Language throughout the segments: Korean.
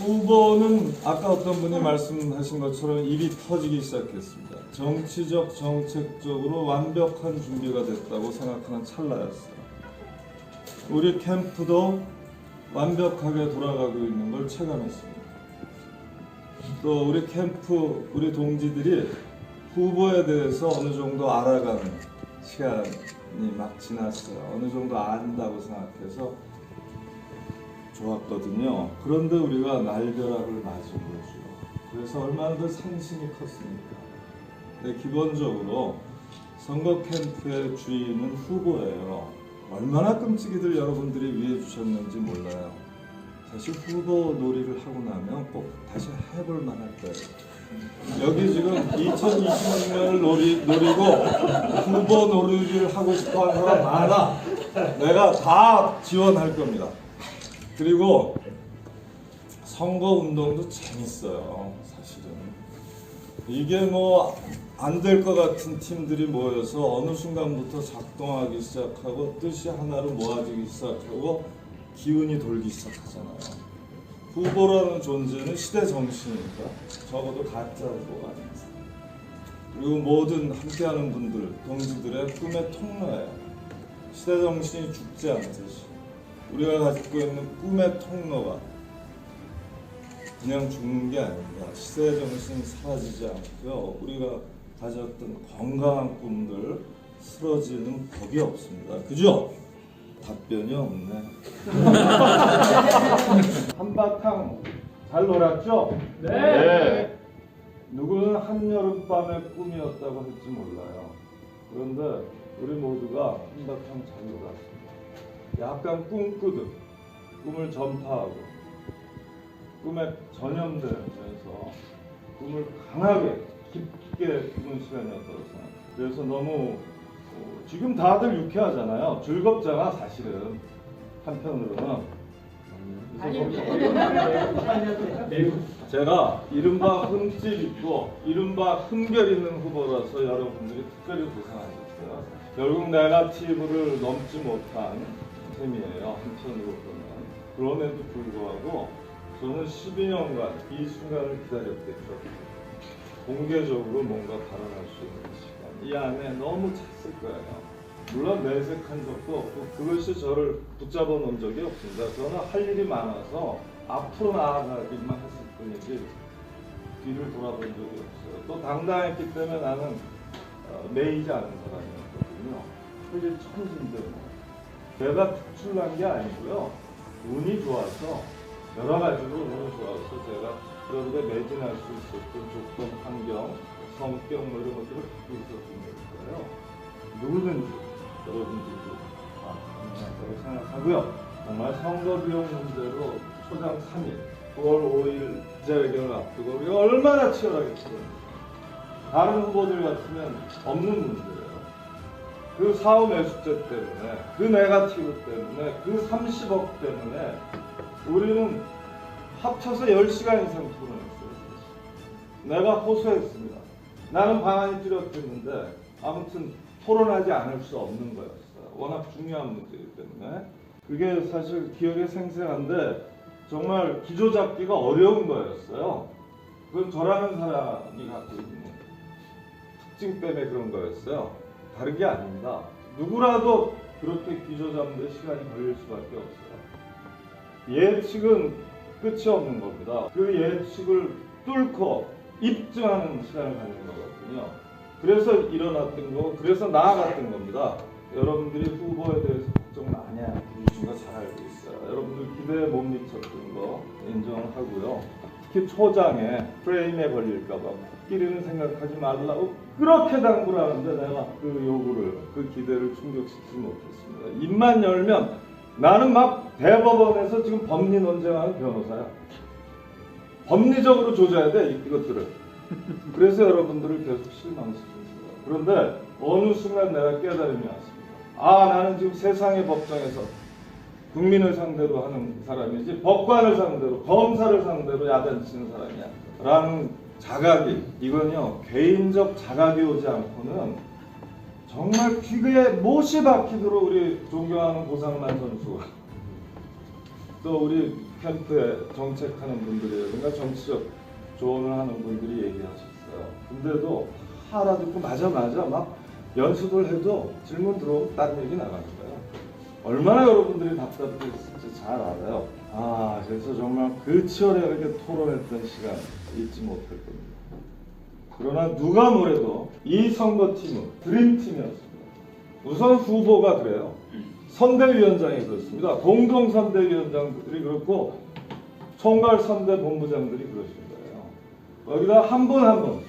후보는 아까 어떤 분이 말씀하신 것처럼 입이 터지기 시작했습니다. 정치적, 정책적으로 완벽한 준비가 됐다고 생각하는 찰나였어요. 우리 캠프도 완벽하게 돌아가고 있는 걸 체감했습니다. 또 우리 캠프 우리 동지들이 후보에 대해서 어느 정도 알아가는 시간이 막 지났어요. 어느 정도 안다고 생각해서 좋았거든요. 그런데 우리가 날벼락을 맞은 거죠. 그래서 얼마나 더 상심이 컸습니까? 근데 기본적으로 선거 캠프의 주인은 후보예요. 얼마나 끔찍이들 여러분들이 위해 주셨는지 몰라요. 사실 후보 놀이를 하고 나면 꼭 다시 해볼 만할 거예요. 여기 지금 2026년을 노리, 노리고 후보 놀이를 하고 싶어 하는 사람 많아. 내가 다 지원할 겁니다. 그리고 선거 운동도 재밌어요. 사실은 이게 뭐 안 될 것 같은 팀들이 모여서 어느 순간부터 작동하기 시작하고 뜻이 하나로 모아지기 시작하고 기운이 돌기 시작하잖아요. 후보라는 존재는 시대 정신이니까 적어도 가짜 후보가 아닙니다. 그리고 모든 함께하는 분들, 동지들의 꿈의 통로예요. 시대 정신이 죽지 않듯이 우리가 가지고 있는 꿈의 통로가 그냥 죽는 게 아닙니다. 시대 정신이 사라지지 않고요. 우리가 가졌던 건강한 꿈들 쓰러지는 법이 없습니다. 그죠? 답변이 없네. 한바탕 잘 놀았죠? 네. 누구는 한여름밤의 꿈이었다고 할지 몰라요. 그런데 우리 모두가 한바탕 잘 놀았습니다. 약간 꿈꾸듯 꿈을 전파하고 꿈에 전염되면서 꿈을 강하게 깊게 꾸는 시간이었다고 생각해요. 그래서 너무 어, 지금 다들 유쾌하잖아요. 즐겁잖아 사실은 한편으로는. 제가 이른바 흠집 있고 이른바 흠결 있는 후보라서 여러분들이 특별히 고생하셨어요. 결국 네가티브를 넘지 못한 셈이에요. 한편으로 보면. 그럼에도 불구하고 저는 12년간 이 순간을 기다렸겠죠. 공개적으로 뭔가 발언할 수 있는 시간. 이 안에 너무 찼을 거예요. 물론 내색한 적도 없고 그것이 저를 붙잡아 놓은 적이 없습니다. 저는 할 일이 많아서 앞으로 나아가기만 했을 뿐이지 뒤를 돌아본 적이 없어요. 또 당당했기 때문에 나는 어, 매이지 않은 사람이었거든요. 사실 천진데 뭐. 내가 특출난 게 아니고요. 운이 좋아서 여러 가지로 운이 좋아서 제가 여러분에 매진할 수 있었던 조건, 환경, 성격 뭐 이런 것들을 갖고 있었던 거예요. 누구든지 여러분들도 아, 가능하다고 생각하고요. 정말 선거 비용 문제로 초장 3일, 9월 5일 기자회견을 앞두고 우리가 얼마나 치렀는지 다른 후보들 같으면 없는 문제예요. 그 사후 매수제 때문에, 그 네가티브 때문에, 그 30억 때문에 우리는 합쳐서 10시간 이상 토론했어요. 내가 호소했습니다. 나는 방안이 뚜렷했는데 아무튼 토론하지 않을 수 없는 거였어요. 워낙 중요한 문제이기 때문에 그게 사실 기억에 생생한데 정말 기조 잡기가 어려운 거였어요. 그건 저라는 사람이 갖고 있는 특징 때문에 그런 거였어요. 다른 게 아닙니다. 누구라도 그렇게 기조 잡는데 시간이 걸릴 수밖에 없어요. 예측은 끝이 없는 겁니다. 그 예측을 뚫고 입증하는 시간을 갖는 거거든요. 그래서 일어났던 거고, 그래서 나아갔던 겁니다. 여러분들이 후보에 대해서 걱정 많이 해주신 거 잘 알고 있어요. 여러분들 기대에 못 미쳤던 거 인정하고요. 특히 초장에 프레임에 걸릴까봐 코끼리는 생각하지 말라고 그렇게 당부를 하는데 내가 그 요구를 그 기대를 충족시키지 못했습니다. 입만 열면 나는 막 대법원에서 지금 법리 논쟁하는 변호사야. 법리적으로 조져야 돼 이- 이것들을. 그래서 여러분들을 계속 실망시켰어요. 그런데 어느 순간 내가 깨달음이 왔습니다. 아 나는 지금 세상의 법정에서 국민을 상대로 하는 사람이지 법관을 상대로 검사를 상대로 야단치는 사람이야 라는 자각이 이건요 개인적 자각이 오지 않고는 정말 귀에 못이 박히도록 우리 존경하는 고상만 선수가 또 우리 캠프에 정책하는 분들이라든가 정치적 조언을 하는 분들이 얘기하셨어요. 근데도 다 알아듣고 맞아 맞아 막 연습을 해도 질문 들어오면 다른 얘기 나가는 거예요. 얼마나 여러분들이 답답했을지 잘 알아요. 아 그래서 정말 그 치열하게 토론했던 시간 잊지 못할 겁니다. 그러나 누가 뭐래도 이 선거팀은 드림팀이었습니다. 우선 후보가 그래요. 선대위원장이 그렇습니다. 공동 선대위원장들이 그렇고 총괄 선대 본부장들이 그러신 거예요. 여기다 한 분 한 분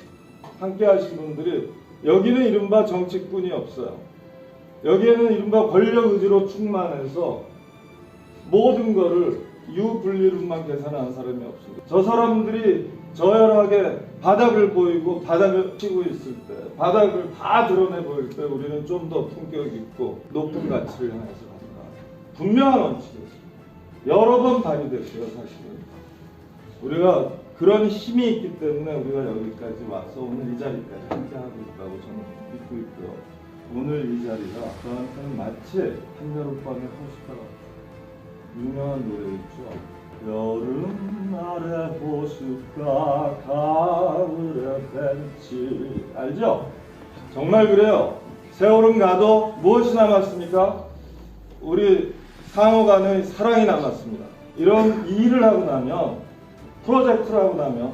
함께 하신 분들이 여기는 이른바 정치꾼이 없어요. 여기에는 이른바 권력 의지로 충만해서 모든 거를 유분리론만 계산하는 사람이 없습니다. 저 사람들이 저열하게 바닥을 보이고 바닥을 치고 있을 때 바닥을 다 드러내 보일 때 우리는 좀 더 품격 있고 높은 가치를 향해서 간다. 분명한 원칙이었습니다. 여러 번 발휘됐어요 사실은. 우리가 그런 힘이 있기 때문에 우리가 여기까지 와서 오늘 이 자리까지 함께 하고 있다고 저는 믿고 있고요. 오늘 이 자리가 저한테는 마치 한여름밤의 호숫가 같아요. 유명한 노래 있죠. 여름 아래 호숫가 가을에 벤치 알죠? 정말 그래요. 세월은 가도 무엇이 남았습니까? 우리 상호 간의 사랑이 남았습니다. 이런 일을 하고 나면 프로젝트를 하고 나면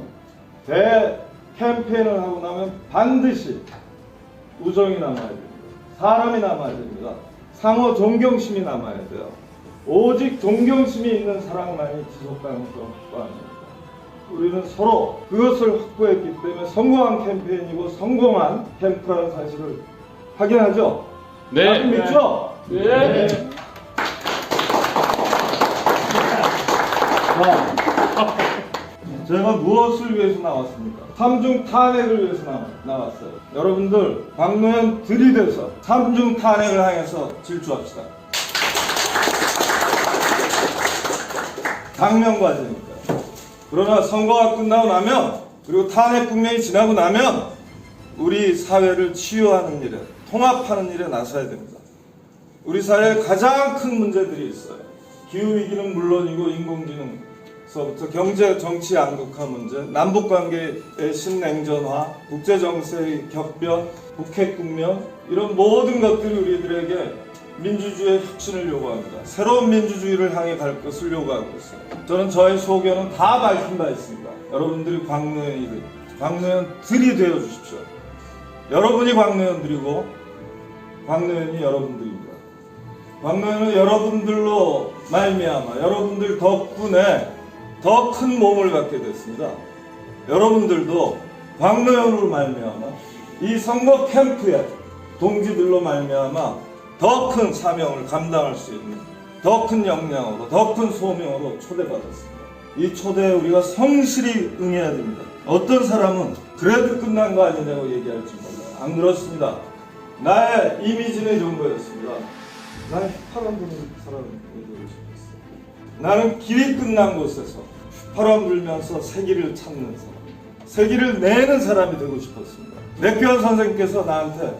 대 캠페인을 하고 나면 반드시 우정이 남아야 됩니다. 사람이 남아야 됩니다. 상호 존경심이 남아야 돼요. 오직 존경심이 있는 사랑만이 지속 가능성을 확보합니다. 우리는 서로 그것을 확보했기 때문에 성공한 캠페인이고 성공한 캠프라는 사실을 확인하죠. 네. 믿죠? 네. 자, 제가 무엇을 위해서 나왔습니까? 삼중 탄핵을 위해서 나와, 나왔어요. 여러분들 박노현 들이대서 삼중 탄핵을 향해서 질주합시다. 당면 과제니까. 그러나 선거가 끝나고 나면 그리고 탄핵 국면이 지나고 나면 우리 사회를 치유하는 일에 통합하는 일에 나서야 됩니다. 우리 사회에 가장 큰 문제들이 있어요. 기후 위기는 물론이고 인공지능 서부터 경제 정치 양극화 문제, 남북 관계의 신냉전화, 국제 정세의 격변, 북핵 국면 이런 모든 것들이 우리들에게 민주주의의 혁신을 요구합니다. 새로운 민주주의를 향해 갈 것을 요구하고 있어요. 저는 저의 소견은 다 밝힌 바 있습니다. 여러분들이 광노현이 광노현들이 되어 주십시오. 여러분이 광노현들이고 광노현이 여러분들입니다. 광노현은 여러분들로 말미암아 여러분들 덕분에 더 큰 몸을 갖게 됐습니다. 여러분들도 광노현으로 말미암아 이 선거 캠프에 동지들로 말미암아 더 큰 사명을 감당할 수 있는 더 큰 역량으로 더 큰 소명으로 초대받았습니다. 이 초대에 우리가 성실히 응해야 됩니다. 어떤 사람은 그래도 끝난 거 아니냐고 얘기할지 몰라요. 안 그렇습니다. 나의 이미지는 이 정도였습니다. 나는 휘파람 부는 사람이 되고 싶었어. 나는 길이 끝난 곳에서 휘파람 불면서 세기를 찾는 사람, 세기를 내는 사람이 되고 싶었습니다. 백교환 선생님께서 나한테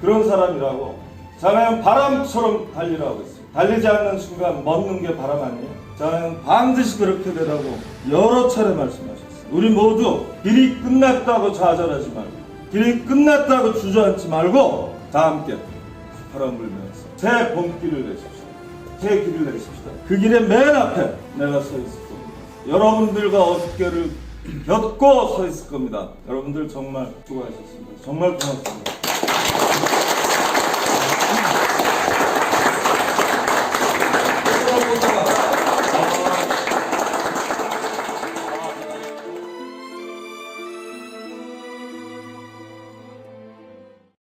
그런 사람이라고 자네는 바람처럼 달리라고 했어요. 달리지 않는 순간 멎는 게 바람 아니에요? 자네는 반드시 그렇게 되라고 여러 차례 말씀하셨어요. 우리 모두 길이 끝났다고 좌절하지 말고 길이 끝났다고 주저앉지 말고 다 함께 바람 불면서 새 봄길을 내십시오. 제 길을 내리십시다. 그 길의 맨 앞에 내가 서 있을 겁니다. 여러분들과 어깨를 겪고 서 있을 겁니다. 여러분들 정말 수고하셨습니다. 정말 고맙습니다.